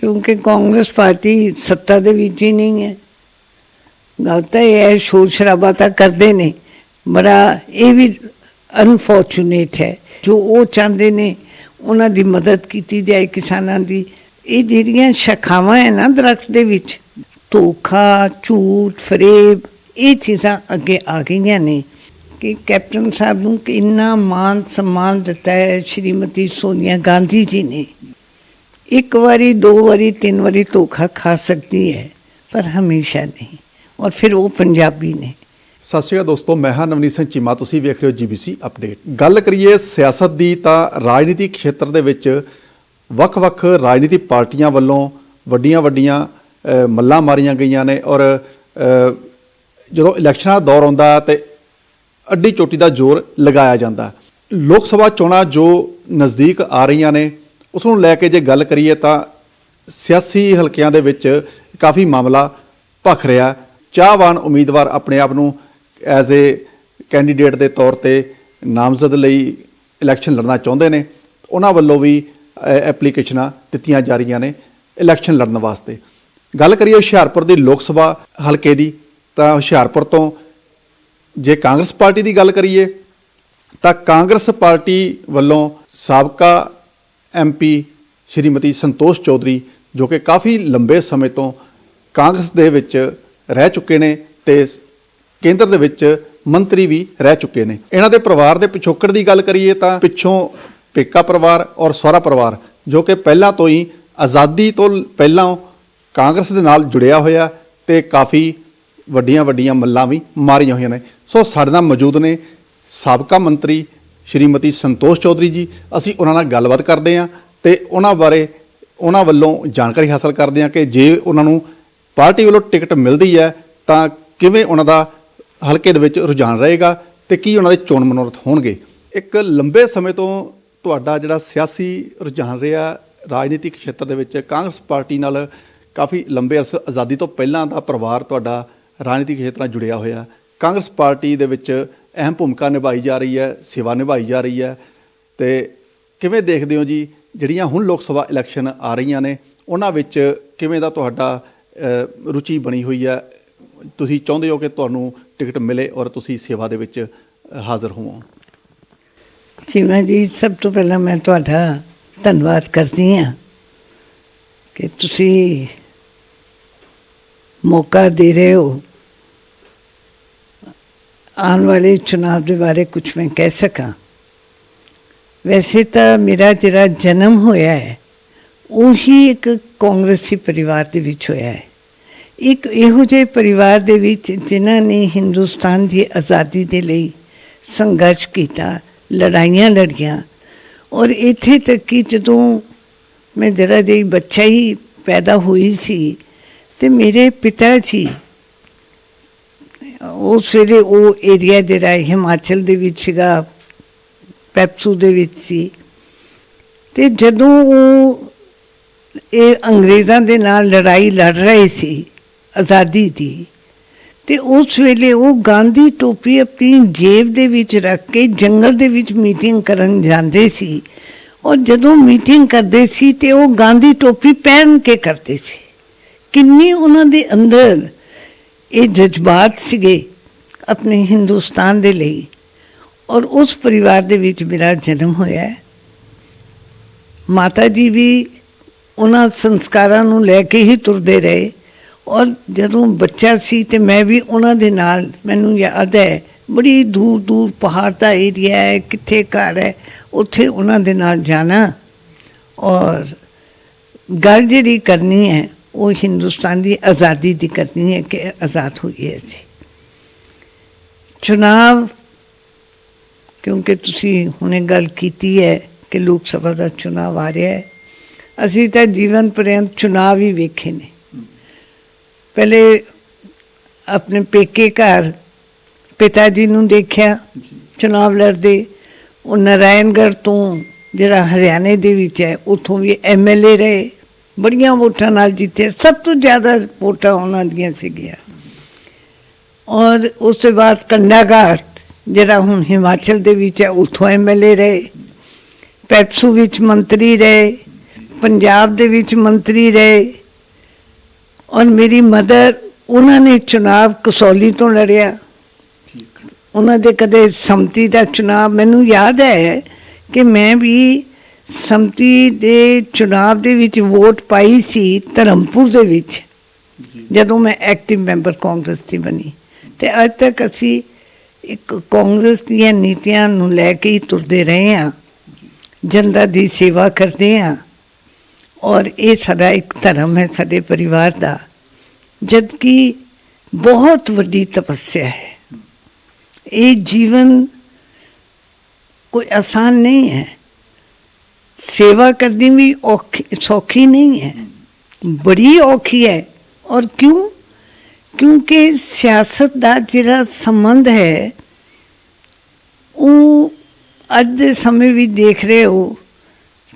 ਕਿਉਂਕਿ ਕਾਂਗਰਸ ਪਾਰਟੀ ਸੱਤਾ ਦੇ ਵਿੱਚ ਹੀ ਨਹੀਂ ਹੈ। ਗੱਲ ਤਾਂ ਇਹ ਹੈ, ਸ਼ੋਰ ਸ਼ਰਾਬਾ ਤਾਂ ਕਰਦੇ ਨੇ। ਬੜਾ ਇਹ ਵੀ ਅਨਫੋਰਚੂਨੇਟ ਹੈ। ਜੋ ਉਹ ਚਾਹੁੰਦੇ ਨੇ, ਉਹਨਾਂ ਦੀ ਮਦਦ ਕੀਤੀ ਜਾਏ ਕਿਸਾਨਾਂ ਦੀ। ਇਹ ਜਿਹੜੀਆਂ ਸ਼ਾਖਾਵਾਂ ਹੈ ਨਾ ਦਰਖਤ ਦੇ ਵਿੱਚ, ਧੋਖਾ, ਝੂਠ, ਫਰੇਬ, ਇਹ ਚੀਜ਼ਾਂ ਅੱਗੇ ਆ ਗਈਆਂ ਨੇ ਕਿ ਕੈਪਟਨ ਸਾਹਿਬ ਨੂੰ ਕਿੰਨਾ ਮਾਨ ਸਨਮਾਨ ਦਿੱਤਾ ਹੈ ਸ਼੍ਰੀਮਤੀ ਸੋਨੀਆ ਗਾਂਧੀ ਜੀ ਨੇ। ਇੱਕ ਵਾਰੀ ਦੋ ਵਾਰੀ ਤਿੰਨ ਵਾਰੀ ਧੋਖਾ ਖਾ ਸਕਦੀ ਹੈ ਪਰ ਹਮੇਸ਼ਾ ਨਹੀਂ ਔਰ ਫਿਰ ਉਹ ਪੰਜਾਬੀ ਨੇ ਸਤਿ ਸ਼੍ਰੀ ਅਕਾਲ ਦੋਸਤੋ ਮੈਂ ਹਾਂ ਨਵਨੀਤ ਸਿੰਘ ਚੀਮਾ ਤੁਸੀਂ ਵੇਖ ਰਹੇ ਹੋ ਜੀਬੀਸੀ ਅਪਡੇਟ ਗੱਲ ਕਰੀਏ ਸਿਆਸਤ ਦੀ ਤਾਂ ਰਾਜਨੀਤਿਕ ਖੇਤਰ ਦੇ ਵਿੱਚ ਵੱਖ-ਵੱਖ ਰਾਜਨੀਤਿਕ ਪਾਰਟੀਆਂ ਵੱਲੋਂ ਵੱਡੀਆਂ-ਵੱਡੀਆਂ ਮੱਲਾਂ ਮਾਰੀਆਂ ਗਈਆਂ ਨੇ ਔਰ ਜਦੋਂ ਇਲੈਕਸ਼ਨਾਂ ਦਾ ਦੌਰ ਆਉਂਦਾ ਤੇ ਅੱਡੀ ਚੋਟੀ ਦਾ ਜ਼ੋਰ ਲਗਾਇਆ ਜਾਂਦਾ ਲੋਕ ਸਭਾ ਚੋਣਾਂ ਜੋ ਨਜ਼ਦੀਕ ਆ ਰਹੀਆਂ ਨੇ ਉਸ ਨੂੰ ਲੈ ਕੇ ਜੇ ਗੱਲ ਕਰੀਏ ਤਾਂ ਸਿਆਸੀ ਹਲਕਿਆਂ ਦੇ ਵਿੱਚ ਕਾਫੀ ਮਾਮਲਾ ਭਖ ਰਿਹਾ ਚਾਹਵਾਨ ਉਮੀਦਵਾਰ ਆਪਣੇ ਆਪ ਨੂੰ ਐਜ਼ ਏ ਕੈਂਡੀਡੇਟ ਦੇ ਤੌਰ ਤੇ ਨਾਮਜ਼ਦ ਲਈ ਇਲੈਕਸ਼ਨ ਲੜਨਾ ਚਾਹੁੰਦੇ ਨੇ। ਉਹਨਾਂ ਵੱਲੋਂ ਵੀ ਐਪਲੀਕੇਸ਼ਨਾਂ ਦਿੱਤੀਆਂ ਜਾ ਰਹੀਆਂ ਨੇ ਇਲੈਕਸ਼ਨ ਲੜਨ ਵਾਸਤੇ। ਗੱਲ ਕਰੀਏ ਹੁਸ਼ਿਆਰਪੁਰ ਦੀ ਲੋਕ ਸਭਾ ਹਲਕੇ ਦੀ, ਤਾਂ ਹੁਸ਼ਿਆਰਪੁਰ ਤੋਂ ਜੇ ਕਾਂਗਰਸ ਪਾਰਟੀ ਦੀ ਗੱਲ ਕਰੀਏ, ਤਾਂ ਕਾਂਗਰਸ ਪਾਰਟੀ ਵੱਲੋਂ ਸਾਬਕਾ ਐਮਪੀ ਸ਼੍ਰੀਮਤੀ ਸੰਤੋਸ਼ ਚੌਧਰੀ, ਜੋ ਕਿ ਕਾਫੀ ਲੰਬੇ ਸਮੇਂ ਤੋਂ ਕਾਂਗਰਸ ਦੇ ਵਿੱਚ ਰਹਿ ਚੁੱਕੇ ਨੇ ਤੇ ਕੇਂਦਰ ਦੇ ਵਿੱਚ ਮੰਤਰੀ ਵੀ ਰਹਿ ਚੁੱਕੇ ਨੇ। ਇਹਨਾਂ ਦੇ ਪਰਿਵਾਰ ਦੇ ਪਿਛੋਕੜ ਦੀ ਗੱਲ ਕਰੀਏ ਤਾਂ ਪਿੱਛੋਂ ਪੇਕਾ ਪਰਿਵਾਰ ਔਰ ਸਹੁਰਾ ਪਰਿਵਾਰ, ਜੋ ਕਿ ਪਹਿਲਾਂ ਤੋਂ ਹੀ ਆਜ਼ਾਦੀ ਤੋਂ ਪਹਿਲਾਂ ਕਾਂਗਰਸ ਦੇ ਨਾਲ ਜੁੜਿਆ ਹੋਇਆ ਤੇ ਕਾਫੀ ਵੱਡੀਆਂ ਵੱਡੀਆਂ ਮੱਲਾਂ ਵੀ ਮਾਰੀਆਂ ਹੋਈਆਂ ਨੇ। ਸੋ ਸਾਡੇ ਨਾਲ ਮੌਜੂਦ ਨੇ ਸਾਬਕਾ ਮੰਤਰੀ ਸ਼੍ਰੀਮਤੀ ਸੰਤੋਸ਼ ਚੌਧਰੀ ਜੀ, ਅਸੀਂ ਉਹਨਾਂ ਨਾਲ ਗੱਲਬਾਤ ਕਰਦੇ ਹਾਂ ਤੇ ਉਹਨਾਂ ਬਾਰੇ ਉਹਨਾਂ ਵੱਲੋਂ ਜਾਣਕਾਰੀ ਹਾਸਲ ਕਰਦੇ ਹਾਂ ਕਿ ਜੇ ਉਹਨਾਂ ਨੂੰ ਪਾਰਟੀ ਵੱਲੋਂ ਟਿਕਟ ਮਿਲਦੀ ਹੈ, ਤਾਂ ਕਿਵੇਂ ਉਹਨਾਂ ਦਾ ਹਲਕੇ ਦੇ ਵਿੱਚ ਰੁਝਾਨ ਰਹੇਗਾ ਤੇ ਕੀ ਉਹਨਾਂ ਦੇ ਚੋਣ ਮਨੋਰਥ ਹੋਣਗੇ। ਇੱਕ ਲੰਬੇ ਸਮੇਂ ਤੋਂ ਤੁਹਾਡਾ ਜਿਹੜਾ ਸਿਆਸੀ ਰੁਝਾਨ ਰਿਹਾ, ਰਾਜਨੀਤਿਕ ਖੇਤਰ ਦੇ ਵਿੱਚ ਕਾਂਗਰਸ ਪਾਰਟੀ ਨਾਲ ਕਾਫੀ ਲੰਬੇ ਅਰਸੇ, ਆਜ਼ਾਦੀ ਤੋਂ ਪਹਿਲਾਂ ਦਾ ਪਰਿਵਾਰ ਤੁਹਾਡਾ ਰਾਜਨੀਤਿਕ ਖੇਤਰ ਨਾਲ ਜੁੜਿਆ ਹੋਇਆ। ਕਾਂਗਰਸ ਪਾਰਟੀ ਦੇ ਵਿੱਚ ਅਹਿਮ ਭੂਮਿਕਾ ਨਿਭਾਈ ਜਾ ਰਹੀ ਹੈ, ਸੇਵਾ ਨਿਭਾਈ ਜਾ ਰਹੀ ਹੈ। ਤੇ ਕਿਵੇਂ ਦੇਖਦੇ ਹੋ ਜੀ, ਜਿਹੜੀਆਂ ਹੁਣ ਲੋਕ ਸਭਾ ਇਲੈਕਸ਼ਨ ਆ ਰਹੀਆਂ ਨੇ, ਉਹਨਾਂ ਵਿੱਚ ਕਿਵੇਂ ਦਾ ਤੁਹਾਡਾ ਰੁਚੀ ਬਣੀ ਹੋਈ ਹੈ? ਤੁਸੀਂ ਚਾਹੁੰਦੇ ਹੋ ਕਿ ਤੁਹਾਨੂੰ ਟਿਕਟ ਮਿਲੇ ਔਰ ਤੁਸੀਂ ਸੇਵਾ ਦੇ ਵਿੱਚ ਹਾਜ਼ਰ ਹੋਵੋ? ਚੀਮਾ ਜੀ, ਸਭ ਤੋਂ ਪਹਿਲਾਂ ਮੈਂ ਤੁਹਾਡਾ ਧੰਨਵਾਦ ਕਰਦੀ ਹਾਂ ਕਿ ਤੁਸੀਂ ਮੌਕਾ ਦੇ ਰਹੇ ਹੋ। ਆਉਣ ਵਾਲੇ ਚੁਣਾਵ ਦੇ ਬਾਰੇ ਕੁਝ ਮੈਂ ਕਹਿ ਸਕਾਂ। ਵੈਸੇ ਤਾਂ ਮੇਰਾ ਜਿਹੜਾ ਜਨਮ ਹੋਇਆ ਹੈ, ਉਹੀ ਇੱਕ ਕਾਂਗਰਸੀ ਪਰਿਵਾਰ ਦੇ ਵਿੱਚ ਹੋਇਆ ਹੈ। ਇੱਕ ਇਹੋ ਜਿਹੇ ਪਰਿਵਾਰ ਦੇ ਵਿੱਚ ਜਿਨ੍ਹਾਂ ਨੇ ਹਿੰਦੁਸਤਾਨ ਦੀ ਆਜ਼ਾਦੀ ਦੇ ਲਈ ਸੰਘਰਸ਼ ਕੀਤਾ, ਲੜਾਈਆਂ ਲੜੀਆਂ। ਔਰ ਇੱਥੇ ਤੱਕ ਕਿ ਜਦੋਂ ਮੈਂ ਜਰਾ ਜਿਹੀ ਬੱਚਾ ਹੀ ਪੈਦਾ ਹੋਈ ਸੀ, ਤੇ ਮੇਰੇ ਪਿਤਾ ਜੀ ਉਸ ਵੇਲੇ ਉਹ ਏਰੀਆ ਜਿਹੜਾ ਹਿਮਾਚਲ ਦੇ ਵਿੱਚ ਸੀਗਾ ਪੈਪਸੂ ਦੇ ਵਿੱਚ ਸੀ। ਤੇ ਜਦੋਂ ਉਹ ਇਹ ਅੰਗਰੇਜ਼ਾਂ ਦੇ ਨਾਲ ਲੜਾਈ ਲੜ ਰਹੇ ਸੀ, ਆਜ਼ਾਦੀ ਦੀ, ਤੇ ਉਸ ਵੇਲੇ ਉਹ ਗਾਂਧੀ ਟੋਪੀ ਆਪਣੀ ਜੇਬ ਦੇ ਵਿੱਚ ਰੱਖ ਕੇ ਜੰਗਲ ਦੇ ਵਿੱਚ ਮੀਟਿੰਗ ਕਰਨ ਜਾਂਦੇ ਸੀ। ਔਰ ਜਦੋਂ ਮੀਟਿੰਗ ਕਰਦੇ ਸੀ ਤੇ ਉਹ ਗਾਂਧੀ ਟੋਪੀ ਪਹਿਨ ਕੇ ਕਰਦੇ ਸੀ। ਕਿੰਨੀ ਉਹਨਾਂ ਦੇ ਅੰਦਰ ਇਹ ਜਜ਼ਬਾਤ ਸੀਗੇ ਆਪਣੇ ਹਿੰਦੁਸਤਾਨ ਦੇ ਲਈ ਔਰ ਉਸ ਪਰਿਵਾਰ ਦੇ ਵਿੱਚ ਮੇਰਾ ਜਨਮ ਹੋਇਆ ਹੈ। ਮਾਤਾ ਜੀ ਵੀ ਉਹਨਾਂ ਸੰਸਕਾਰਾਂ ਨੂੰ ਲੈ ਕੇ ਹੀ ਤੁਰਦੇ ਰਹੇ ਔਰ ਜਦੋਂ ਬੱਚਾ ਸੀ ਤੇ ਮੈਂ ਵੀ ਉਹਨਾਂ ਦੇ ਨਾਲ, ਮੈਨੂੰ ਯਾਦ ਹੈ, ਬੜੀ ਦੂਰ ਦੂਰ ਪਹਾੜ ਦਾ ਏਰੀਆ ਹੈ, ਕਿੱਥੇ ਘਰ ਹੈ, ਉੱਥੇ ਉਹਨਾਂ ਦੇ ਨਾਲ ਜਾਣਾ ਔਰ ਗੱਲ ਜਿਹੜੀ ਕਰਨੀ ਹੈ ਉਹ ਹਿੰਦੁਸਤਾਨ ਦੀ ਆਜ਼ਾਦੀ ਦੀ ਕਰਨੀ ਹੈ ਕਿ ਆਜ਼ਾਦ ਹੋਈਏ ਅਸੀਂ ਚੁਣਾਵ, ਕਿਉਂਕਿ ਤੁਸੀਂ ਹੁਣੇ ਗੱਲ ਕੀਤੀ ਹੈ ਕਿ ਲੋਕ ਸਭਾ ਦਾ ਚੁਣਾਵ ਆ ਰਿਹਾ ਹੈ। ਅਸੀਂ ਤਾਂ ਜੀਵਨ ਪਰੰਤ ਚੁਣਾਵ ਹੀ ਵੇਖੇ ਨੇ। ਪਹਿਲੇ ਆਪਣੇ ਪੇਕੇ ਘਰ ਪਿਤਾ ਜੀ ਨੂੰ ਦੇਖਿਆ, ਚੁਣਾਵ ਲੜਦੇ। ਉਹ ਨਾਰਾਇਣਗੜ੍ਹ ਤੋਂ ਜਿਹੜਾ ਹਰਿਆਣੇ ਦੇ ਵਿੱਚ ਹੈ, ਉੱਥੋਂ ਵੀ ਐਮਐਲਏ ਰਹੇ। ਬੜੀਆਂ ਵੋਟਾਂ ਨਾਲ ਜਿੱਤੇ। ਸਭ ਤੋਂ ਜ਼ਿਆਦਾ ਵੋਟਾਂ ਉਹਨਾਂ ਦੀਆਂ ਸੀਗੀਆਂ। ਔਰ ਉਸ ਤੋਂ ਬਾਅਦ ਕੰਡਾਗਾਟ ਜਿਹੜਾ ਹੁਣ ਹਿਮਾਚਲ ਦੇ ਵਿੱਚ ਹੈ ਉੱਥੋਂ ਐਮਐਲਏ ਰਹੇ। ਪੈਪਸੂ ਵਿੱਚ ਮੰਤਰੀ ਰਹੇ। ਪੰਜਾਬ ਦੇ ਵਿੱਚ ਮੰਤਰੀ ਰਹੇ। ਔਰ ਮੇਰੀ ਮਦਰ ਉਹਨਾਂ ਨੇ ਚੁਣਾਵ ਕਸੌਲੀ ਤੋਂ ਲੜਿਆ। ਉਹਨਾਂ ਦੇ ਕਦੇ ਸੰਮਤੀ ਦਾ ਚੁਣਾਵ ਮੈਨੂੰ ਯਾਦ ਹੈ ਕਿ ਮੈਂ ਵੀ ਸੰਮਤੀ ਦੇ ਚੁਣਾਵ ਦੇ ਵਿੱਚ ਵੋਟ ਪਾਈ ਸੀ ਧਰਮਪੁਰ ਦੇ ਵਿੱਚ ਜਦੋਂ ਮੈਂ ਐਕਟਿਵ ਮੈਂਬਰ ਕਾਂਗਰਸ ਦੀ ਬਣੀ। ਤੇ ਅੱਜ ਤੱਕ ਅਸੀਂ ਇੱਕ ਕਾਂਗਰਸ ਦੀਆਂ ਨੀਤੀਆਂ ਨੂੰ ਲੈ ਕੇ ਹੀ ਤੁਰਦੇ ਰਹੇ ਹਾਂ। ਜਨਤਾ ਦੀ ਸੇਵਾ ਕਰਦੇ ਹਾਂ। ਔਰ ਇਹ ਸਾਡਾ ਇੱਕ ਧਰਮ ਹੈ ਸਾਡੇ ਪਰਿਵਾਰ ਦਾ। ਜਦ ਕਿ ਬਹੁਤ ਵੱਡੀ ਤਪੱਸਿਆ ਹੈ। ਇਹ ਜੀਵਨ ਕੋਈ ਆਸਾਨ ਨਹੀਂ ਹੈ। ਸੇਵਾ ਕਰਨੀ ਵੀ ਔਖੀ ਸੌਖੀ ਨਹੀਂ ਹੈ ਬੜੀ ਔਖੀ ਹੈ ਔਰ ਕਿਉਂ ਕਿਉਂਕਿ ਸਿਆਸਤ ਦਾ ਜਿਹੜਾ ਸੰਬੰਧ ਹੈ ਉਹ ਅੱਜ ਦੇ ਸਮੇਂ ਵੀ ਦੇਖ ਰਹੇ ਹੋ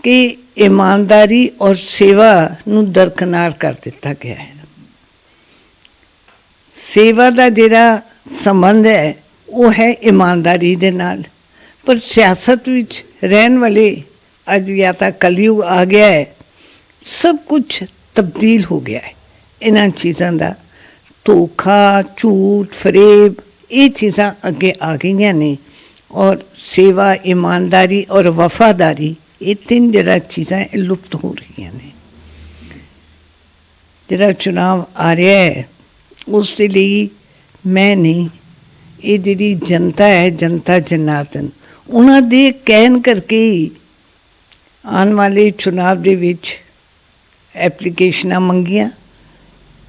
ਕਿ ਇਮਾਨਦਾਰੀ ਔਰ ਸੇਵਾ ਨੂੰ ਦਰਕਨਾਰ ਕਰ ਦਿੱਤਾ ਗਿਆ ਹੈ ਸੇਵਾ ਦਾ ਜਿਹੜਾ ਸੰਬੰਧ ਹੈ ਉਹ ਹੈ ਇਮਾਨਦਾਰੀ ਦੇ ਨਾਲ ਪਰ ਸਿਆਸਤ ਵਿੱਚ ਰਹਿਣ ਵਾਲੇ ਅੱਜ ਜਾਂ ਤਾਂ ਕਲਯੁਗ ਆ ਗਿਆ ਹੈ, ਸਭ ਕੁਝ ਤਬਦੀਲ ਹੋ ਗਿਆ ਹੈ। ਇਹਨਾਂ ਚੀਜ਼ਾਂ ਦਾ ਧੋਖਾ, ਝੂਠ, ਫਰੇਬ, ਇਹ ਚੀਜ਼ਾਂ ਅੱਗੇ ਆ ਗਈਆਂ ਨੇ ਔਰ ਸੇਵਾ, ਇਮਾਨਦਾਰੀ ਔਰ ਵਫਾਦਾਰੀ, ਇਹ ਤਿੰਨ ਜਿਹੜਾ ਚੀਜ਼ਾਂ ਇਹ ਲੁਪਤ ਹੋ ਰਹੀਆਂ ਨੇ। ਜਿਹੜਾ ਚੁਣਾਵ ਆ ਰਿਹਾ ਹੈ, ਉਸ ਦੇ ਲਈ ਮੈਂ ਨਹੀਂ, ਇਹ ਜਿਹੜੀ ਜਨਤਾ ਹੈ, ਜਨਤਾ ਜਨਾਰਦਨ, ਉਹਨਾਂ ਦੇ ਕਹਿਣ ਕਰਕੇ ਹੀ ਆਉਣ ਵਾਲੇ ਚੁਣਾਵ ਦੇ ਵਿੱਚ ਐਪਲੀਕੇਸ਼ਨਾਂ ਮੰਗੀਆਂ।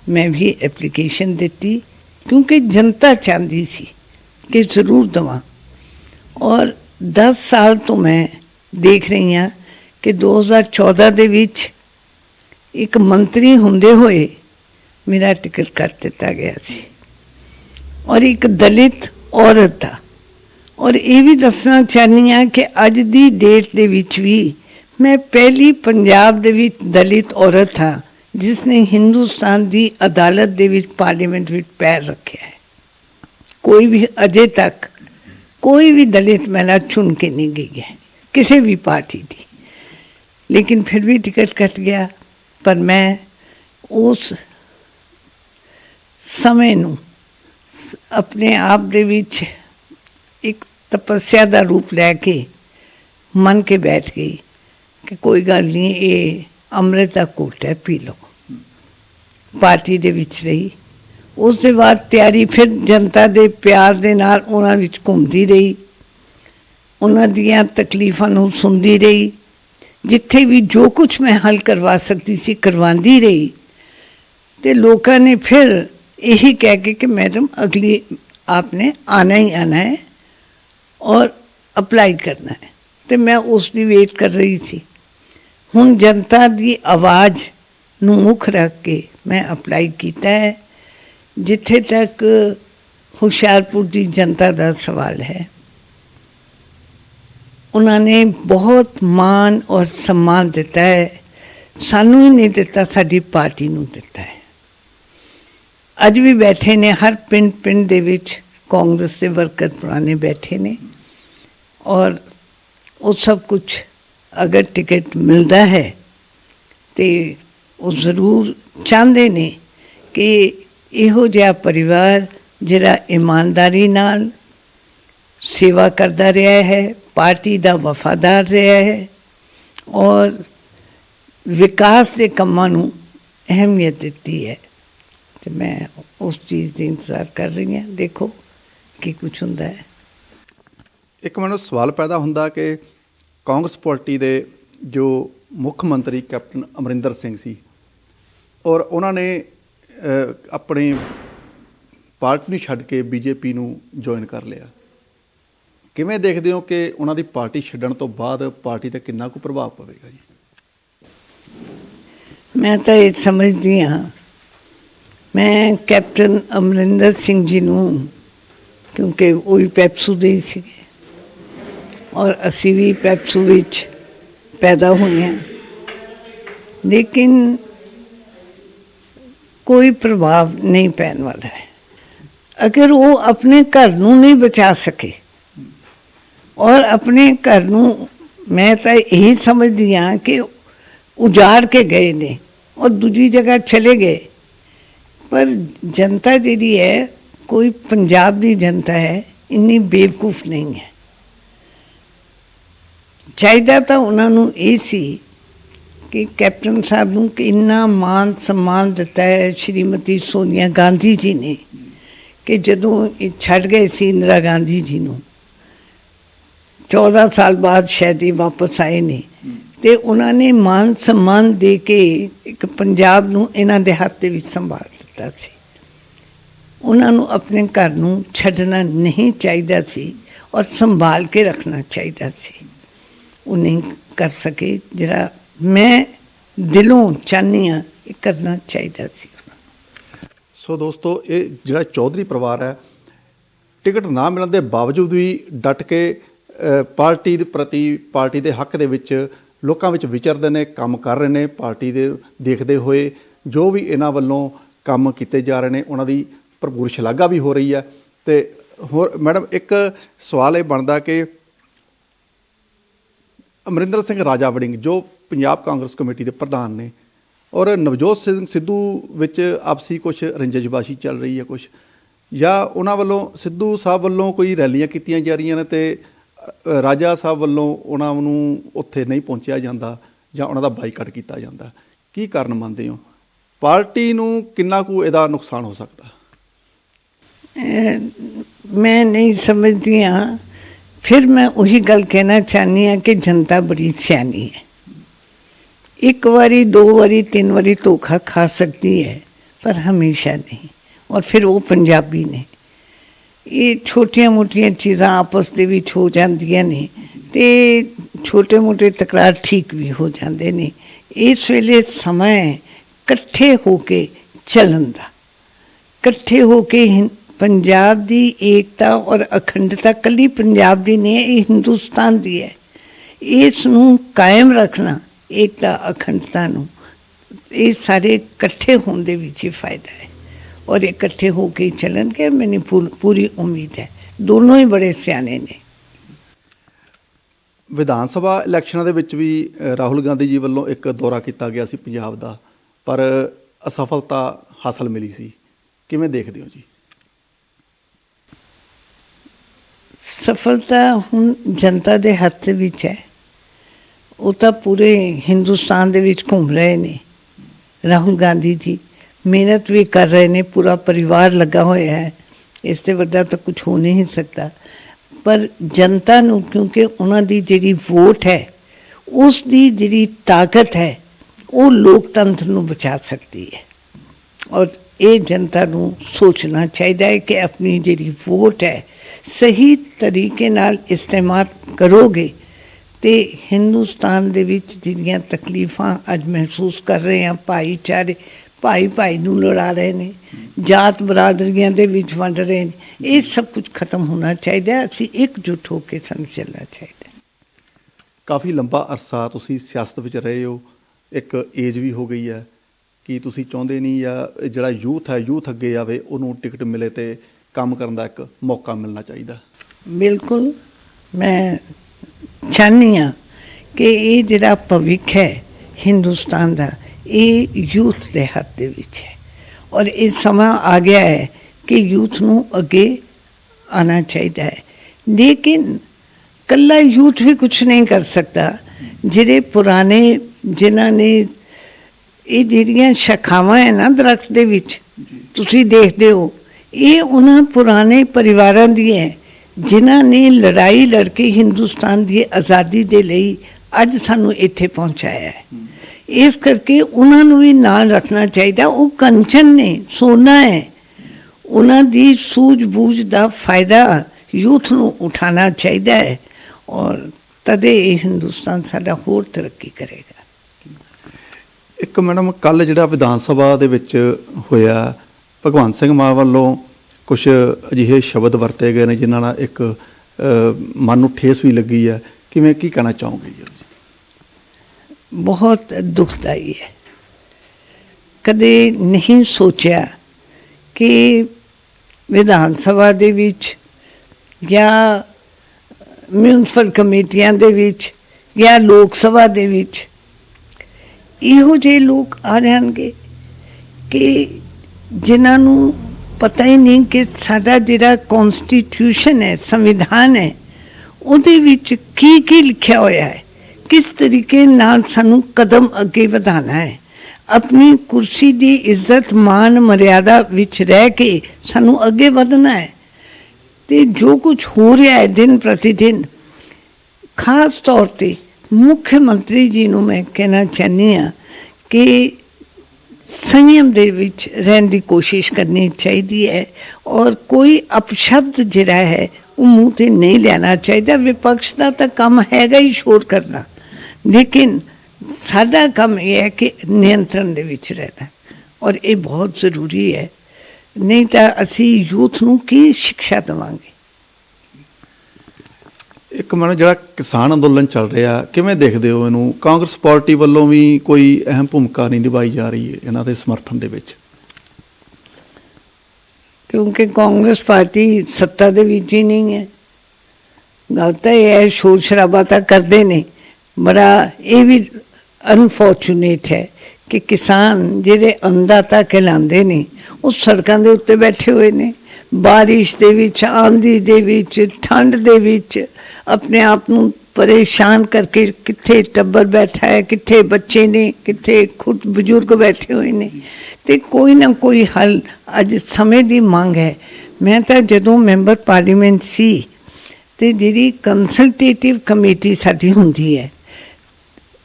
ਮੈਂ ਵੀ ਐਪਲੀਕੇਸ਼ਨ ਦਿੱਤੀ, ਕਿਉਂਕਿ ਜਨਤਾ ਚਾਹੁੰਦੀ ਸੀ ਕਿ ਜ਼ਰੂਰ ਦਵਾਂ। ਔਰ 10 ਸਾਲ ਤੋਂ ਮੈਂ ਦੇਖ ਰਹੀ ਹਾਂ ਕਿ 2014 ਦੇ ਵਿੱਚ ਇੱਕ ਮੰਤਰੀ ਹੁੰਦੇ ਹੋਏ ਮੇਰਾ ਟਿਕਟ ਕੱਟ ਦਿੱਤਾ ਗਿਆ ਸੀ। ਔਰ ਇੱਕ ਦਲਿਤ ਔਰਤ ਦਾ। ਔਰ ਇਹ ਵੀ ਦੱਸਣਾ ਚਾਹਨੀ ਹਾਂ ਕਿ ਅੱਜ ਦੀ ਡੇਟ ਦੇ ਵਿੱਚ ਵੀ ਮੈਂ ਪਹਿਲੀ ਪੰਜਾਬ ਦੇ ਵਿੱਚ ਦਲਿਤ ਔਰਤ ਹਾਂ, ਜਿਸ ਨੇ ਹਿੰਦੁਸਤਾਨ ਦੀ ਅਦਾਲਤ ਦੇ ਵਿੱਚ ਪਾਰਲੀਮੈਂਟ ਵਿੱਚ ਪੈਰ ਰੱਖਿਆ ਹੈ। ਕੋਈ ਵੀ ਅਜੇ ਤੱਕ ਕੋਈ ਵੀ ਦਲਿਤ ਮਹਿਲਾ ਚੁਣ ਕੇ ਨਹੀਂ ਗਈ ਹੈ, ਕਿਸੇ ਵੀ ਪਾਰਟੀ ਦੀ। ਲੇਕਿਨ ਫਿਰ ਵੀ ਟਿਕਟ ਕੱਟ ਗਿਆ, ਪਰ ਮੈਂ ਉਸ ਸਮੇਂ ਨੂੰ ਆਪਣੇ ਆਪ ਦੇ ਵਿੱਚ ਇੱਕ ਤਪੱਸਿਆ ਦਾ ਰੂਪ ਲੈ ਕੇ ਮੰਨ ਕੇ ਬੈਠ ਗਈ। ਕਿ ਕੋਈ ਗੱਲ ਨਹੀਂ, ਇਹ ਅੰਮ੍ਰਿਤ ਦਾ ਘੁੱਟ ਹੈ, ਪੀ ਲਓ। ਪਾਰਟੀ ਦੇ ਵਿੱਚ ਰਹੀ। ਉਸ ਦੇ ਬਾਅਦ ਤਿਆਰੀ ਫਿਰ ਜਨਤਾ ਦੇ ਪਿਆਰ ਦੇ ਨਾਲ ਉਹਨਾਂ ਵਿੱਚ ਘੁੰਮਦੀ ਰਹੀ। ਉਹਨਾਂ ਦੀਆਂ ਤਕਲੀਫਾਂ ਨੂੰ ਸੁਣਦੀ ਰਹੀ। ਜਿੱਥੇ ਵੀ ਜੋ ਕੁਝ ਮੈਂ ਹੱਲ ਕਰਵਾ ਸਕਦੀ ਸੀ, ਕਰਵਾਉਂਦੀ ਰਹੀ। ਤੇ ਲੋਕਾਂ ਨੇ ਫਿਰ ਇਹੀ ਕਹਿ ਕੇ ਕਿ ਮੈਡਮ, ਅਗਲੀ ਆਪਨੇ ਆना ਹੀ ਆना ਹੈ ਔਰ ਅਪਲਾਈ ਕਰਨਾ ਹੈ। ਤੇ ਮੈਂ ਉਸ ਦੀ ਵੇਟ ਕਰ ਰਹੀ ਸੀ। ਹੁਣ ਜਨਤਾ ਦੀ ਆਵਾਜ਼ ਨੂੰ ਮੁੱਖ ਰੱਖ ਕੇ ਮੈਂ ਅਪਲਾਈ ਕੀਤਾ ਹੈ, ਜਿੱਥੇ ਤੱਕ ਹੁਸ਼ਿਆਰਪੁਰ ਦੀ ਜਨਤਾ ਦਾ ਸਵਾਲ ਹੈ। ਉਹਨਾਂ ਨੇ ਬਹੁਤ ਮਾਣ ਔਰ ਸਨਮਾਨ ਦਿੱਤਾ ਹੈ। ਸਾਨੂੰ ਹੀ ਨਹੀਂ ਦਿੱਤਾ, ਸਾਡੀ ਪਾਰਟੀ ਨੂੰ ਦਿੱਤਾ ਹੈ। ਅੱਜ ਵੀ ਬੈਠੇ ਨੇ, ਹਰ ਪਿੰਡ ਪਿੰਡ ਦੇ ਵਿੱਚ ਕਾਂਗਰਸ ਦੇ ਵਰਕਰ ਪੁਰਾਣੇ ਬੈਠੇ ਨੇ ਔਰ ਉਹ ਸਭ ਕੁਝ ਅਗਰ ਟਿਕਟ ਮਿਲਦਾ ਹੈ, ਤੇ ਉਹ ਜ਼ਰੂਰ ਚਾਹੁੰਦੇ ਨੇ ਕਿ ਇਹੋ ਜਿਹਾ ਪਰਿਵਾਰ ਜਿਹੜਾ ਇਮਾਨਦਾਰੀ ਨਾਲ ਸੇਵਾ ਕਰਦਾ ਰਿਹਾ ਹੈ, ਪਾਰਟੀ ਦਾ ਵਫਾਦਾਰ ਰਿਹਾ ਹੈ ਔਰ ਵਿਕਾਸ ਦੇ ਕੰਮਾਂ ਨੂੰ ਅਹਿਮੀਅਤ ਦਿੱਤੀ ਹੈ। ਤੇ ਮੈਂ ਉਸ ਚੀਜ਼ ਦੀ ਇੰਤਜ਼ਾਰ ਕਰ ਰਹੀ ਹਾਂ। ਦੇਖੋ ਕੀ ਕੁਝ ਹੁੰਦਾ ਹੈ। ਇੱਕ ਮੈਨੂੰ ਸਵਾਲ ਪੈਦਾ ਹੁੰਦਾ ਕਿ ਕਾਂਗਰਸ ਪਾਰਟੀ ਦੇ ਜੋ ਮੁੱਖ ਮੰਤਰੀ ਕੈਪਟਨ ਅਮਰਿੰਦਰ ਸਿੰਘ ਸੀ ਔਰ ਉਹਨਾਂ ਨੇ ਅਹ, ਆਪਣੀ ਪਾਰਟੀ ਨੂੰ ਛੱਡ ਕੇ ਬੀਜੇਪੀ ਨੂੰ ਜੁਆਇਨ ਕਰ ਲਿਆ। ਕਿਵੇਂ ਦੇਖਦੇ ਹੋ ਕਿ ਉਹਨਾਂ ਦੀ ਪਾਰਟੀ ਛੱਡਣ ਤੋਂ ਬਾਅਦ ਪਾਰਟੀ ਤੇ ਕਿੰਨਾ ਕੁ ਪ੍ਰਭਾਵ ਪਵੇਗਾ ਜੀ? ਮੈਂ ਤਾਂ ਇਹ ਸਮਝਦੀ ਹਾਂ। ਮੈਂ ਕੈਪਟਨ ਅਮਰਿੰਦਰ ਸਿੰਘ ਜੀ ਨੂੰ ਕਿਉਂਕਿ ਉਹ ਵੀ ਪੈਪਸੂ ਦੇ ਹੀ ਸੀਗੇ। ਔਰ ਅਸੀਂ ਵੀ ਪੈਪਸੂ ਵਿੱਚ ਪੈਦਾ ਹੋਏ ਹਾਂ ਲੇਕਿਨ ਕੋਈ ਪ੍ਰਭਾਵ ਨਹੀਂ ਪੈਣ ਵਾਲਾ ਹੈ ਅਗਰ ਉਹ ਆਪਣੇ ਘਰ ਨੂੰ ਨਹੀਂ ਬਚਾ ਸਕੇ ਔਰ ਆਪਣੇ ਘਰ ਨੂੰ ਮੈਂ ਤਾਂ ਇਹੀ ਸਮਝਦੀ ਹਾਂ ਕਿ ਉਜਾੜ ਕੇ ਗਏ ਨੇ ਔਰ ਦੂਜੀ ਜਗ੍ਹਾ ਚਲੇ ਗਏ ਪਰ ਜਨਤਾ ਜਿਹੜੀ ਹੈ ਕੋਈ ਪੰਜਾਬ ਦੀ ਜਨਤਾ ਹੈ ਇੰਨੀ ਬੇਵਕੂਫ ਨਹੀਂ ਹੈ ਚਾਹੀਦਾ ਤਾਂ ਉਹਨਾਂ ਨੂੰ ਇਹ ਸੀ ਕਿ ਕੈਪਟਨ ਸਾਹਿਬ ਨੂੰ ਇੰਨਾ ਮਾਨ ਸਨਮਾਨ ਦਿੱਤਾ ਹੈ ਸ਼੍ਰੀਮਤੀ ਸੋਨੀਆ ਗਾਂਧੀ ਜੀ ਨੇ ਕਿ ਜਦੋਂ ਇਹ ਛੱਡ ਗਏ ਸੀ ਇੰਦਰਾ ਗਾਂਧੀ ਜੀ ਨੂੰ 14 ਸਾਲ ਬਾਅਦ ਸ਼ਾਇਦ ਇਹ ਵਾਪਸ ਆਏ ਨੇ। ਤੇ ਉਹਨਾਂ ਨੇ ਮਾਨ ਸਨਮਾਨ ਦੇ ਕੇ ਇੱਕ ਪੰਜਾਬ ਨੂੰ ਇਹਨਾਂ ਦੇ ਹੱਥ ਦੇ ਵਿੱਚ ਸੰਭਾਲ ਦਿੱਤਾ ਸੀ। ਉਹਨਾਂ ਨੂੰ ਆਪਣੇ ਘਰ ਨੂੰ ਛੱਡਣਾ ਨਹੀਂ ਚਾਹੀਦਾ ਸੀ ਔਰ ਸੰਭਾਲ ਕੇ ਰੱਖਣਾ ਚਾਹੀਦਾ ਸੀ। ਉਹ ਨਹੀਂ ਕਰ ਸਕੇ, ਜਿਹੜਾ ਮੈਂ ਦਿਲੋਂ ਚਾਹੁੰਦੀ ਹਾਂ ਇਹ ਕਰਨਾ ਚਾਹੀਦਾ ਸੀ। ਸੋ ਦੋਸਤੋ, ਇਹ ਜਿਹੜਾ ਚੌਧਰੀ ਪਰਿਵਾਰ ਹੈ, ਟਿਕਟ ਨਾ ਮਿਲਣ ਦੇ ਬਾਵਜੂਦ ਵੀ ਡਟ ਕੇ ਪਾਰਟੀ ਦੇ ਪ੍ਰਤੀ, ਪਾਰਟੀ ਦੇ ਹੱਕ ਦੇ ਵਿੱਚ ਲੋਕਾਂ ਵਿੱਚ ਵਿਚਰਦੇ ਨੇ, ਕੰਮ ਕਰ ਰਹੇ ਨੇ, ਪਾਰਟੀ ਦੇ ਦੇਖਦੇ ਹੋਏ ਜੋ ਵੀ ਇਹਨਾਂ ਵੱਲੋਂ ਕੰਮ ਕੀਤੇ ਜਾ ਰਹੇ ਨੇ, ਉਹਨਾਂ ਦੀ ਭਰਪੂਰ ਸ਼ਲਾਘਾ ਵੀ ਹੋ ਰਹੀ ਹੈ। ਤੇ ਹੋਰ, ਮੈਡਮ, ਇੱਕ ਸਵਾਲ ਇਹ ਬਣਦਾ ਕਿ ਅਮਰਿੰਦਰ ਸਿੰਘ ਰਾਜਾ ਵੜਿੰਗ ਜੋ ਪੰਜਾਬ ਕਾਂਗਰਸ ਕਮੇਟੀ ਦੇ ਪ੍ਰਧਾਨ ਨੇ, ਔਰ ਨਵਜੋਤ ਸਿੰਘ ਸਿੱਧੂ ਵਿੱਚ ਆਪਸੀ ਕੁਝ ਰੰਜਿਸ਼ਬਾਸ਼ੀ ਚੱਲ ਰਹੀ ਹੈ ਕੁਝ ਜਾਂ ਉਹਨਾਂ ਵੱਲੋਂ ਸਿੱਧੂ ਸਾਹਿਬ ਵੱਲੋਂ ਕੋਈ ਰੈਲੀਆਂ ਕੀਤੀਆਂ ਜਾ ਰਹੀਆਂ ਨੇ ਤੇ ਰਾਜਾ ਸਾਹਿਬ ਵੱਲੋਂ ਉਹਨਾਂ ਨੂੰ ਉੱਥੇ ਨਹੀਂ ਪਹੁੰਚਿਆ ਜਾਂਦਾ, ਜਾਂ ਉਹਨਾਂ ਦਾ ਬਾਈਕਾਟ ਕੀਤਾ ਜਾਂਦਾ, ਕੀ ਕਾਰਨ ਮੰਨਦੇ ਹੋ? ਪਾਰਟੀ ਨੂੰ ਕਿੰਨਾ ਕੁ ਇਹਦਾ ਨੁਕਸਾਨ ਹੋ ਸਕਦਾ? ਮੈਂ ਨਹੀਂ ਸਮਝਦੀ ਹਾਂ ਫਿਰ ਮੈਂ ਉਹੀ ਗੱਲ ਕਹਿਣਾ ਚਾਹਨੀ ਹਾਂ ਕਿ ਜਨਤਾ ਬੜੀ ਸਿਆਣੀ ਹੈ। ਇੱਕ ਵਾਰੀ, ਦੋ ਵਾਰੀ, ਤਿੰਨ ਵਾਰੀ ਧੋਖਾ ਖਾ ਸਕਦੀ ਹੈ, ਪਰ ਹਮੇਸ਼ਾ ਨਹੀਂ। ਔਰ ਫਿਰ ਉਹ ਪੰਜਾਬੀ ਨੇ। ਇਹ ਛੋਟੀਆਂ ਮੋਟੀਆਂ ਚੀਜ਼ਾਂ ਆਪਸ ਦੇ ਵਿੱਚ ਹੋ ਜਾਂਦੀਆਂ ਨੇ ਤੇ ਛੋਟੇ ਮੋਟੇ ਤਕਰਾਰ ਠੀਕ ਵੀ ਹੋ ਜਾਂਦੇ ਨੇ। ਇਸ ਵੇਲੇ ਸਮਾਂ ਹੈ ਇਕੱਠੇ ਹੋ ਕੇ ਚੱਲਣ ਦਾ। ਇਕੱਠੇ ਹੋ ਕੇ ਹਿੰ- ਪੰਜਾਬ ਦੀ ਏਕਤਾ ਔਰ ਅਖੰਡਤਾ ਕੱਲੀ ਪੰਜਾਬ ਦੀ ਨਹੀਂ ਹੈ ਇਹ ਹਿੰਦੁਸਤਾਨ ਦੀ ਹੈ। ਇਸ ਨੂੰ ਕਾਇਮ ਰੱਖਣਾ, ਏਕਤਾ, ਅਖੰਡਤਾ ਨੂੰ, ਇਹ ਸਾਰੇ ਇਕੱਠੇ ਹੋਣ ਦੇ ਵਿੱਚ ਹੀ ਫਾਇਦਾ ਹੈ। ਔਰ ਇਕੱਠੇ ਹੋ ਕੇ ਚੱਲਣਗੇ, ਮੈਨੂੰ ਪੂਰ- ਪੂਰੀ ਉਮੀਦ ਹੈ। ਦੋਨੋਂ ਹੀ ਬੜੇ ਸਿਆਣੇ ਨੇ। ਵਿਧਾਨ ਸਭਾ ਇਲੈਕਸ਼ਨਾਂ ਦੇ ਵਿੱਚ ਵੀ ਰਾਹੁਲ ਗਾਂਧੀ ਜੀ ਵੱਲੋਂ ਇੱਕ ਦੌਰਾ ਕੀਤਾ ਗਿਆ ਸੀ ਪੰਜਾਬ ਦਾ, ਪਰ ਅਸਫਲਤਾ ਹਾਸਲ ਮਿਲੀ ਸੀ। ਕਿਵੇਂ ਦੇਖਦੇ ਹੋ ਜੀ? ਸਫਲਤਾ ਹੁਣ ਜਨਤਾ ਦੇ ਹੱਥ ਵਿੱਚ ਹੈ। ਉਹ ਤਾਂ ਪੂਰੇ ਹਿੰਦੁਸਤਾਨ ਦੇ ਵਿੱਚ ਘੁੰਮ ਰਹੇ ਨੇ। ਰਾਹੁਲ ਗਾਂਧੀ ਜੀ ਮਿਹਨਤ ਵੀ ਕਰ ਰਹੇ ਨੇ, ਪੂਰਾ ਪਰਿਵਾਰ ਲੱਗਾ ਹੋਇਆ ਹੈ। ਇਸ ਤੇ ਵੱਡਾ ਤਾਂ ਕੁਝ ਹੋ ਨਹੀਂ ਸਕਦਾ। ਪਰ ਜਨਤਾ ਨੂੰ, ਕਿਉਂਕਿ ਉਹਨਾਂ ਦੀ ਜਿਹੜੀ ਵੋਟ ਹੈ, ਉਸ ਦੀ ਜਿਹੜੀ ਤਾਕਤ ਹੈ, ਉਹ ਲੋਕਤੰਤਰ ਨੂੰ ਬਚਾ ਸਕਦੀ ਹੈ। ਔਰ ਇਹ ਜਨਤਾ ਨੂੰ ਸੋਚਣਾ ਚਾਹੀਦਾ ਹੈ ਕਿ ਆਪਣੀ ਜਿਹੜੀ ਵੋਟ ਹੈ ਸਹੀ ਤਰੀਕੇ ਨਾਲ ਇਸਤੇਮਾਲ ਕਰੋਗੇ ਤੇ ਹਿੰਦੁਸਤਾਨ ਦੇ ਵਿੱਚ ਜਿਹੜੀਆਂ ਤਕਲੀਫਾਂ ਅੱਜ ਮਹਿਸੂਸ ਕਰ ਰਹੇ ਹਾਂ, ਭਾਈਚਾਰੇ, ਭਾਈ ਭਾਈ ਨੂੰ ਲੜਾ ਰਹੇ ਨੇ, ਜਾਤ ਬਰਾਦਰੀਆਂ ਦੇ ਵਿੱਚ ਵੰਡ ਰਹੇ ਨੇ, ਇਹ ਸਭ ਕੁਝ ਖਤਮ ਹੋਣਾ ਚਾਹੀਦਾ ਹੈ। ਅਸੀਂ ਇਕਜੁੱਟ ਹੋ ਕੇ ਸਾਨੂੰ ਚੱਲਣਾ ਚਾਹੀਦਾ ਕਾਫੀ ਲੰਬਾ ਅਰਸਾ ਤੁਸੀਂ ਸਿਆਸਤ ਵਿੱਚ ਰਹੇ ਹੋ, ਇੱਕ ਏਜ ਵੀ ਹੋ ਗਈ ਹੈ, ਕਿ ਤੁਸੀਂ ਚਾਹੁੰਦੇ ਨਹੀਂ ਜਾਂ ਜਿਹੜਾ ਯੂਥ ਹੈ, ਯੂਥ ਅੱਗੇ ਆਵੇ, ਉਹਨੂੰ ਟਿਕਟ ਮਿਲੇ ਤੇ ਕੰਮ ਕਰਨ ਦਾ ਇੱਕ ਮੌਕਾ ਮਿਲਣਾ ਚਾਹੀਦਾ। ਬਿਲਕੁਲ ਮੈਂ ਚਾਹੁੰਦੀ ਹਾਂ ਕਿ ਇਹ ਜਿਹੜਾ ਭਵਿੱਖ ਹੈ ਹਿੰਦੁਸਤਾਨ ਦਾ ਇਹ ਯੂਥ ਦੇ ਹੱਥ ਦੇ ਵਿੱਚ ਹੈ। ਔਰ ਇਹ ਸਮਾਂ ਆ ਗਿਆ ਹੈ ਕਿ ਯੂਥ ਨੂੰ ਅੱਗੇ ਆਣਾ ਚਾਹੀਦਾ ਹੈ। ਲੇਕਿਨ ਕੱਲਾ ਯੂਥ ਵੀ ਕੁਝ ਨਹੀਂ ਕਰ ਸਕਦਾ। ਜਿਹੜੇ ਪੁਰਾਣੇ ਜਿਨ੍ਹਾਂ ਨੇ ਇਹ ਜਿਹੜੀਆਂ ਸ਼ਾਖਾਵਾਂ ਹੈ ਨਾ ਦਰਖਤ ਦੇ ਵਿੱਚ ਤੁਸੀਂ ਦੇਖਦੇ ਹੋ ਇਹ ਉਹਨਾਂ ਪੁਰਾਣੇ ਪਰਿਵਾਰਾਂ ਦੀ ਹੈ, ਜਿਨ੍ਹਾਂ ਨੇ ਲੜਾਈ ਲੜ ਕੇ ਹਿੰਦੁਸਤਾਨ ਦੀ ਆਜ਼ਾਦੀ ਦੇ ਲਈ ਅੱਜ ਸਾਨੂੰ ਇੱਥੇ ਪਹੁੰਚਾਇਆ ਹੈ। ਇਸ ਕਰਕੇ ਉਹਨਾਂ ਨੂੰ ਵੀ ਨਾਲ ਰੱਖਣਾ ਚਾਹੀਦਾ। ਉਹ ਕੰਚਨ ਨੇ, ਸੋਨਾ ਹੈ। ਉਹਨਾਂ ਦੀ ਸੂਝ-ਬੂਝ ਦਾ ਫਾਇਦਾ ਯੂਥ ਨੂੰ ਉਠਾਉਣਾ ਚਾਹੀਦਾ ਹੈ ਔਰ ਤਦੇ ਇਹ ਹਿੰਦੁਸਤਾਨ ਸਾਡਾ ਹੋਰ ਤਰੱਕੀ ਕਰੇਗਾ। ਇੱਕ ਮੈਡਮ ਕੱਲ ਜਿਹੜਾ ਵਿਧਾਨ ਸਭਾ ਦੇ ਵਿੱਚ ਹੋਇਆ ਭਗਵੰਤ ਸਿੰਘ ਮਾਨ ਵੱਲੋਂ ਕੁਝ ਅਜਿਹੇ ਸ਼ਬਦ ਵਰਤੇ ਗਏ ਨੇ ਜਿਨ੍ਹਾਂ ਨਾਲ ਇੱਕ ਮਨ ਨੂੰ ਠੇਸ ਵੀ ਲੱਗੀ ਹੈ। ਕਿਵੇਂ, ਕੀ ਕਹਿਣਾ ਚਾਹੋਗੇ ਜੀ? ਬਹੁਤ ਦੁਖਦਾਈ ਹੈ। ਕਦੇ ਨਹੀਂ ਸੋਚਿਆ ਕਿ ਵਿਧਾਨ ਸਭਾ ਦੇ ਵਿੱਚ ਜਾਂ ਮਿਊਨਿਸਪਲ ਕਮੇਟੀਆਂ ਦੇ ਵਿੱਚ ਜਾਂ ਲੋਕ ਸਭਾ ਦੇ ਵਿੱਚ ਇਹੋ ਜਿਹੇ ਲੋਕ ਆ ਜਾਣਗੇ ਕਿ ਜਿਨ੍ਹਾਂ ਨੂੰ ਪਤਾ ਹੀ ਨਹੀਂ ਕਿ ਸਾਡਾ ਜਿਹੜਾ ਕਨਸਟੀਟਿਊਸ਼ਨ ਹੈ, ਸੰਵਿਧਾਨ ਹੈ, ਉਹਦੇ ਵਿੱਚ ਕੀ ਕੀ ਲਿਖਿਆ ਹੋਇਆ ਹੈ, ਕਿਸ ਤਰੀਕੇ ਨਾਲ ਸਾਨੂੰ ਕਦਮ ਅੱਗੇ ਵਧਾਉਣਾ ਹੈ, ਆਪਣੀ ਕੁਰਸੀ ਦੀ ਇੱਜ਼ਤ ਮਾਨ ਮਰਿਆਦਾ ਵਿੱਚ ਰਹਿ ਕੇ ਸਾਨੂੰ ਅੱਗੇ ਵਧਣਾ ਹੈ। ਤੇ ਜੋ ਕੁਝ ਹੋ ਰਿਹਾ ਹੈ ਦਿਨ ਪ੍ਰਤੀ ਦਿਨ ਖਾਸ ਤੌਰ ਤੇ ਮੁੱਖ ਮੰਤਰੀ ਜੀ ਨੂੰ ਮੈਂ ਕਹਿਣਾ ਚਾਹੁੰਦੀ ਹਾਂ ਕਿ ਸੰਯਮ ਦੇ ਵਿੱਚ ਰਹਿਣ ਦੀ ਕੋਸ਼ਿਸ਼ ਕਰਨੀ ਚਾਹੀਦੀ ਹੈ ਔਰ ਕੋਈ ਅਪਸ਼ਬਦ ਜਿਹੜਾ ਹੈ, ਉਹ ਮੂੰਹ ਤੇ ਨਹੀਂ ਲੈਣਾ ਚਾਹੀਦਾ। ਵਿਪਕਸ਼ ਦਾ ਤਾਂ ਕੰਮ ਹੈਗਾ ਹੀ ਸ਼ੋਰ ਕਰਨਾ। ਲੇਕਿਨ ਸਾਡਾ ਕੰਮ ਇਹ ਹੈ ਕਿ ਨਿਯੰਤਰਣ ਦੇ ਵਿੱਚ ਰਹਿਣਾ। ਔਰ ਇਹ ਬਹੁਤ ਜ਼ਰੂਰੀ ਹੈ। ਨਹੀਂ ਤਾਂ ਅਸੀਂ ਯੂਥ ਨੂੰ ਕੀ ਸਿੱਖਿਆ ਦੇਵਾਂਗੇ? ਇੱਕ ਮਨ ਜਿਹੜਾ ਕਿਸਾਨ ਅੰਦੋਲਨ ਚੱਲ ਰਿਹਾ, ਕਿਵੇਂ ਦੇਖਦੇ ਹੋ ਇਹਨੂੰ? ਕਾਂਗਰਸ ਪਾਰਟੀ ਵੱਲੋਂ ਵੀ ਕੋਈ ਅਹਿਮ ਭੂਮਿਕਾ ਨਹੀਂ ਨਿਭਾਈ ਜਾ ਰਹੀ ਹੈ ਇਹਨਾਂ ਦੇ ਸਮਰਥਨ ਦੇ ਵਿੱਚ? ਕਿਉਂਕਿ ਕਾਂਗਰਸ ਪਾਰਟੀ ਸੱਤਾ ਦੇ ਵਿੱਚ ਹੀ ਨਹੀਂ ਹੈ। ਗੱਲ ਤਾਂ ਇਹ ਹੈ, ਸ਼ੋਰ ਸ਼ਰਾਬਾ ਤਾਂ ਕਰਦੇ ਨੇ। ਬੜਾ ਇਹ ਵੀ ਅਨਫੋਰਚੂਨੇਟ ਹੈ ਕਿ ਕਿਸਾਨ ਜਿਹੜੇ ਅੰਦਾਤਾ ਕਹਿਲਾਉਂਦੇ ਨੇ, ਉਹ ਸੜਕਾਂ ਦੇ ਉੱਤੇ ਬੈਠੇ ਹੋਏ ਨੇ। ਬਾਰਿਸ਼ ਦੇ ਵਿੱਚ, ਆਂਧੀ ਦੇ ਵਿੱਚ, ਠੰਡ ਦੇ ਵਿੱਚ ਆਪਣੇ ਆਪ ਨੂੰ ਪਰੇਸ਼ਾਨ ਕਰਕੇ ਕਿੱਥੇ ਟੱਬਰ ਬੈਠਾ ਹੈ, ਕਿੱਥੇ ਬੱਚੇ ਨੇ, ਕਿੱਥੇ ਖੁਦ ਬਜ਼ੁਰਗ ਬੈਠੇ ਹੋਏ ਨੇ। ਤੇ ਕੋਈ ਨਾ ਕੋਈ ਹੱਲ ਅੱਜ ਸਮੇਂ ਦੀ ਮੰਗ ਹੈ। ਮੈਂ ਤਾਂ ਜਦੋਂ ਮੈਂਬਰ ਪਾਰਲੀਮੈਂਟ ਸੀ ਤੇ ਜਿਹੜੀ ਕੰਸਲਟੇਟਿਵ ਕਮੇਟੀ ਸਾਡੀ ਹੁੰਦੀ ਹੈ,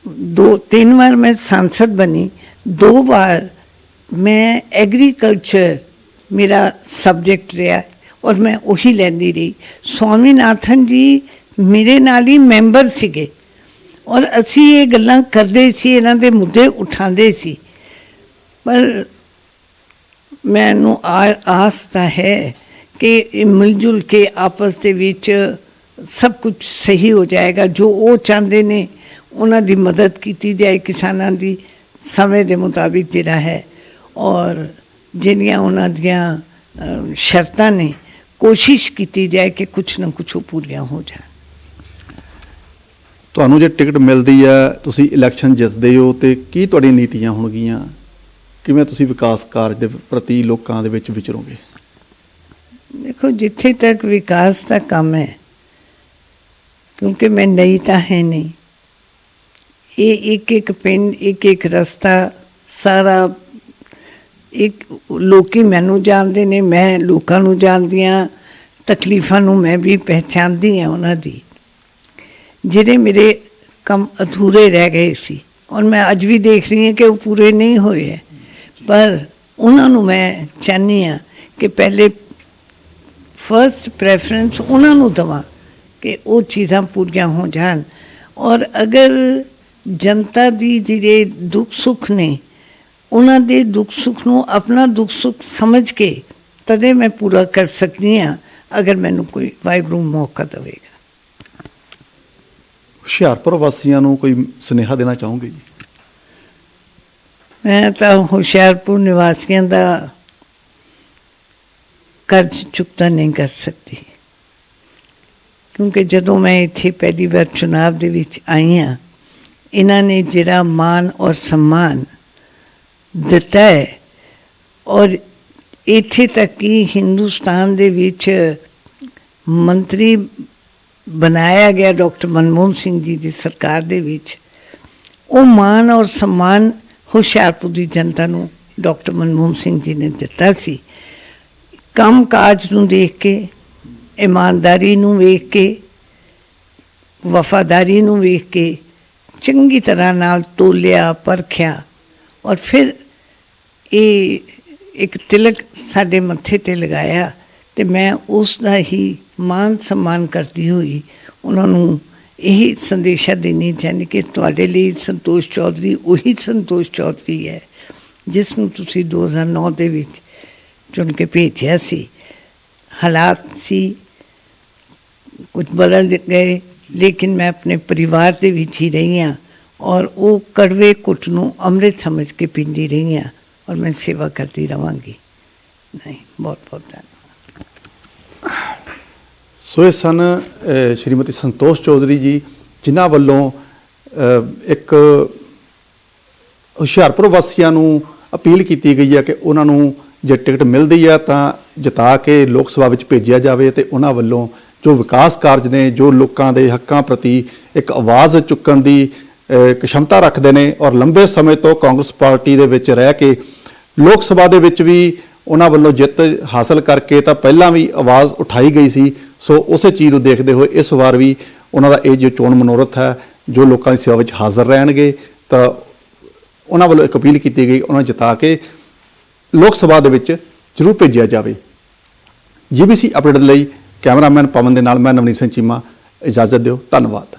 ਦੋ, ਤਿੰਨ ਵਾਰ ਮੈਂ ਸੰਸਦ ਬਣੀ, ਦੋ ਵਾਰ ਮੈਂ ਐਗਰੀਕਲਚਰ ਮੇਰਾ ਸਬਜੈਕਟ ਰਿਹਾ ਔਰ ਮੈਂ ਉਹੀ ਲੈਂਦੀ ਰਹੀ। ਸਵਾਮੀਨਾਥਨ ਜੀ ਮੇਰੇ ਨਾਲ ਹੀ ਮੈਂਬਰ ਸੀਗੇ ਔਰ ਅਸੀਂ ਇਹ ਗੱਲਾਂ ਕਰਦੇ ਸੀ, ਇਹਨਾਂ ਦੇ ਮੁੱਦੇ ਉਠਾਉਂਦੇ ਸੀ। ਪਰ ਮੈਨੂੰ ਆ- ਆਸ ਤਾਂ ਹੈ ਕਿ ਇਹ ਮਿਲ ਜੁਲ ਕੇ ਆਪਸ ਦੇ ਵਿੱਚ ਸਭ ਕੁਝ ਸਹੀ ਹੋ ਜਾਏਗਾ, ਜੋ ਉਹ ਚਾਹੁੰਦੇ ਨੇ, ਉਹਨਾਂ ਦੀ ਮਦਦ ਕੀਤੀ ਜਾਏ ਕਿਸਾਨਾਂ ਦੀ, ਸਮੇਂ ਦੇ ਮੁਤਾਬਿਕ ਜਿਹੜਾ ਹੈ। ਔਰ ਜਿਹੜੀਆਂ ਉਹਨਾਂ ਦੀਆਂ ਸ਼ਰਤਾਂ ਨੇ ਕੋਸ਼ਿਸ਼ ਕੀਤੀ ਜਾਏ ਕਿ ਕੁਝ ਨਾ ਕੁਝ ਉਹ ਪੂਰੀਆਂ ਹੋ ਜਾਣ। ਤੁਹਾਨੂੰ ਜੇ ਟਿਕਟ ਮਿਲਦੀ ਹੈ ਤੁਸੀਂ ਇਲੈਕਸ਼ਨ ਜਿੱਤਦੇ ਹੋ ਤੇ ਕੀ ਤੁਹਾਡੀਆਂ ਨੀਤੀਆਂ ਹੋਣਗੀਆਂ? ਕਿਵੇਂ ਤੁਸੀਂ ਵਿਕਾਸ ਕਾਰਜ ਦੇ ਪ੍ਰਤੀ ਲੋਕਾਂ ਦੇ ਵਿੱਚ ਵਿਚਰੋਗੇ? ਦੇਖੋ ਜਿੱਥੇ ਤੱਕ ਵਿਕਾਸ ਦਾ ਕੰਮ ਹੈ ਕਿਉਂਕਿ ਮੈਂ ਨਈ ਤਾਂ ਹੈ ਨਹੀਂ। ਇਹ ਇੱਕ ਇੱਕ ਪਿੰਡ ਇੱਕ ਇੱਕ ਰਸਤਾ ਸਾਰਾ ਇੱਕ ਲੋਕੀ ਮੈਨੂੰ ਜਾਣਦੇ ਨੇ, ਮੈਂ ਲੋਕਾਂ ਨੂੰ ਜਾਣਦੀ ਹਾਂ ਤਕਲੀਫਾਂ ਨੂੰ ਮੈਂ ਵੀ ਪਹਿਚਾਨਦੀ ਹਾਂ ਉਹਨਾਂ ਦੀ। ਜਿਹੜੇ ਮੇਰੇ ਕੰਮ ਅਧੂਰੇ ਰਹਿ ਗਏ ਸੀ, ਔਰ ਮੈਂ ਅੱਜ ਵੀ ਦੇਖ ਰਹੀ ਹਾਂ ਕਿ ਉਹ ਪੂਰੇ ਨਹੀਂ ਹੋਏ ਹੈ, ਪਰ ਉਹਨਾਂ ਨੂੰ ਮੈਂ ਚਾਹੁੰਦੀ ਹਾਂ ਕਿ ਪਹਿਲੇ ਫਰਸਟ ਪ੍ਰੈਫਰੈਂਸ ਉਹਨਾਂ ਨੂੰ ਦਵਾਂ ਕਿ ਉਹ ਚੀਜ਼ਾਂ ਪੂਰੀਆਂ ਹੋ ਜਾਣ। ਔਰ ਅਗਰ ਜਨਤਾ ਦੀ ਜਿਹੜੇ ਦੁੱਖ ਸੁੱਖ ਨੇ ਉਹਨਾਂ ਦੇ ਦੁੱਖ ਸੁੱਖ ਨੂੰ ਆਪਣਾ ਦੁੱਖ ਸੁੱਖ ਸਮਝ ਕੇ ਤਦੇ ਮੈਂ ਪੂਰਾ ਕਰ ਸਕਦੀ ਹਾਂ ਅਗਰ ਮੈਨੂੰ ਕੋਈ ਵਾਹਿਗੁਰੂ ਮੌਕਾ ਦੇਵੇਗਾ। ਹੁਸ਼ਿਆਰਪੁਰ ਵਾਸੀਆਂ ਨੂੰ ਕੋਈ ਸੁਨੇਹਾ ਦੇਣਾ ਚਾਹੋਗੇ ਜੀ? ਮੈਂ ਤਾਂ ਹੁਸ਼ਿਆਰਪੁਰ ਨਿਵਾਸੀਆਂ ਦਾ ਕਰਜ਼ ਚੁਕਤਾ ਨਹੀਂ ਕਰ ਸਕਦੀ। ਕਿਉਂਕਿ ਜਦੋਂ ਮੈਂ ਇੱਥੇ ਪਹਿਲੀ ਵਾਰ ਚੁਣਾਵ ਦੇ ਵਿੱਚ ਆਈ ਹਾਂ ਇਹਨਾਂ ਨੇ ਜਿਹੜਾ ਮਾਨ ਔਰ ਸਨਮਾਨ ਦਿੱਤਾ ਹੈ। ਔਰ ਇੱਥੇ ਤੱਕ ਕਿ ਹਿੰਦੁਸਤਾਨ ਦੇ ਵਿੱਚ ਮੰਤਰੀ ਬਣਾਇਆ ਗਿਆ ਡਾਕਟਰ ਮਨਮੋਹਨ ਸਿੰਘ ਜੀ ਦੀ ਸਰਕਾਰ ਦੇ ਵਿੱਚ, ਉਹ ਮਾਨ ਔਰ ਸਨਮਾਨ ਹੁਸ਼ਿਆਰਪੁਰ ਦੀ ਜਨਤਾ ਨੂੰ ਡਾਕਟਰ ਮਨਮੋਹਨ ਸਿੰਘ ਜੀ ਨੇ ਦਿੱਤਾ ਸੀ। ਕੰਮ ਕਾਜ ਨੂੰ ਦੇਖ ਕੇ, ਇਮਾਨਦਾਰੀ ਨੂੰ ਵੇਖ ਕੇ, ਵਫਾਦਾਰੀ ਨੂੰ ਵੇਖ ਕੇ ਚੰਗੀ ਤਰ੍ਹਾਂ ਨਾਲ ਤੋਲਿਆ, ਪਰਖਿਆ ਔਰ ਫਿਰ ਇਹ ਇੱਕ ਤਿਲਕ ਸਾਡੇ ਮੱਥੇ ਤੇ ਲਗਾਇਆ ਤੇ ਮੈਂ ਉਸ ਦਾ ਹੀ ਮਾਨ ਸਨਮਾਨ ਕਰਦੀ ਹੋਈ ਉਹਨਾਂ ਨੂੰ ਇਹ ਸੰਦੇਸ਼ਾ ਦੇਣੀ ਚਾਹੁੰਦੀ ਕਿ ਤੁਹਾਡੇ ਲਈ ਸੰਤੋਸ਼ ਚੌਧਰੀ ਉਹੀ ਸੰਤੋਸ਼ ਚੌਧਰੀ ਹੈ, ਜਿਸ ਨੂੰ ਤੁਸੀਂ 2009 ਦੇ ਵਿੱਚ ਚੁਣ ਕੇ ਭੇਜਿਆ ਸੀ। ਹਾਲਾਤ ਸੀ, ਕੁਝ ਬਦਲ ਗਏ, ਲੇਕਿਨ ਮੈਂ ਆਪਣੇ ਪਰਿਵਾਰ ਦੇ ਵਿੱਚ ਹੀ ਰਹੀ ਹਾਂ ਔਰ ਉਹ ਕੜਵੇ ਕੁੱਟ ਨੂੰ ਅੰਮ੍ਰਿਤ ਸਮਝ ਕੇ ਪੀਂਦੀ ਰਹੀ ਹਾਂ। ਔਰ ਮੈਂ ਸੇਵਾ ਕਰਦੀ ਰਵਾਂਗੀ। ਨਹੀਂ ਬਹੁਤ ਬਹੁਤ ਧੰਨਵਾਦ। ਸੋ ਇਹ ਸਨ ਸ਼੍ਰੀਮਤੀ ਸੰਤੋਸ਼ ਚੌਧਰੀ ਜੀ ਜਿਨ੍ਹਾਂ ਵੱਲੋਂ ਇੱਕ ਹੁਸ਼ਿਆਰਪੁਰ ਵਾਸੀਆਂ ਨੂੰ ਅਪੀਲ ਕੀਤੀ ਗਈ ਹੈ ਕਿ ਉਹਨਾਂ ਨੂੰ ਜੇ ਟਿਕਟ ਮਿਲਦੀ ਹੈ ਤਾਂ ਜਿਤਾ ਕੇ ਲੋਕ ਸਭਾ ਵਿੱਚ ਭੇਜਿਆ ਜਾਵੇ ਤੇ ਉਹਨਾਂ ਵੱਲੋਂ ਜੋ ਵਿਕਾਸ ਕਾਰਜ ਨੇ ਜੋ ਲੋਕਾਂ ਦੇ ਹੱਕਾਂ ਪ੍ਰਤੀ ਇੱਕ ਆਵਾਜ਼ ਚੁੱਕਣ ਦੀ ਅਹ, ਇੱਕ ਸ਼ਮਤਾ ਰੱਖਦੇ ਨੇ ਔਰ ਲੰਬੇ ਸਮੇਂ ਤੋਂ ਕਾਂਗਰਸ ਪਾਰਟੀ ਦੇ ਵਿੱਚ ਰਹਿ ਕੇ ਲੋਕ ਸਭਾ ਦੇ ਵਿੱਚ ਵੀ ਉਹਨਾਂ ਵੱਲੋਂ ਜਿੱਤ ਹਾਸਲ ਕਰਕੇ ਤਾਂ ਪਹਿਲਾਂ ਵੀ ਆਵਾਜ਼ ਉਠਾਈ ਗਈ ਸੀ। ਸੋ ਉਸੇ ਚੀਜ਼ ਨੂੰ ਦੇਖਦੇ ਹੋਏ ਇਸ ਵਾਰ ਵੀ ਉਹਨਾਂ ਦਾ ਇਹ ਜੋ ਚੋਣ ਮਨੋਰਥ ਹੈ, ਜੋ ਲੋਕਾਂ ਦੀ ਸੇਵਾ ਵਿੱਚ ਹਾਜ਼ਰ ਰਹਿਣਗੇ, ਤਾਂ ਉਹਨਾਂ ਵੱਲੋਂ ਇੱਕ ਅਪੀਲ ਕੀਤੀ ਗਈ, ਉਹਨਾਂ ਨੂੰ ਜਿਤਾ ਕੇ ਲੋਕ ਸਭਾ ਦੇ ਵਿੱਚ ਜ਼ਰੂਰ ਭੇਜਿਆ ਜਾਵੇ। ਜੀਬੀਸੀ ਅਪਡੇਟ ਲਈ ਕੈਮਰਾਮੈਨ ਪਵਨ ਦੇ ਨਾਲ ਮੈਂ ਨਵਨੀਤ ਸਿੰਘ ਚੀਮਾ। ਇਜਾਜ਼ਤ ਦਿਓ। ਧੰਨਵਾਦ।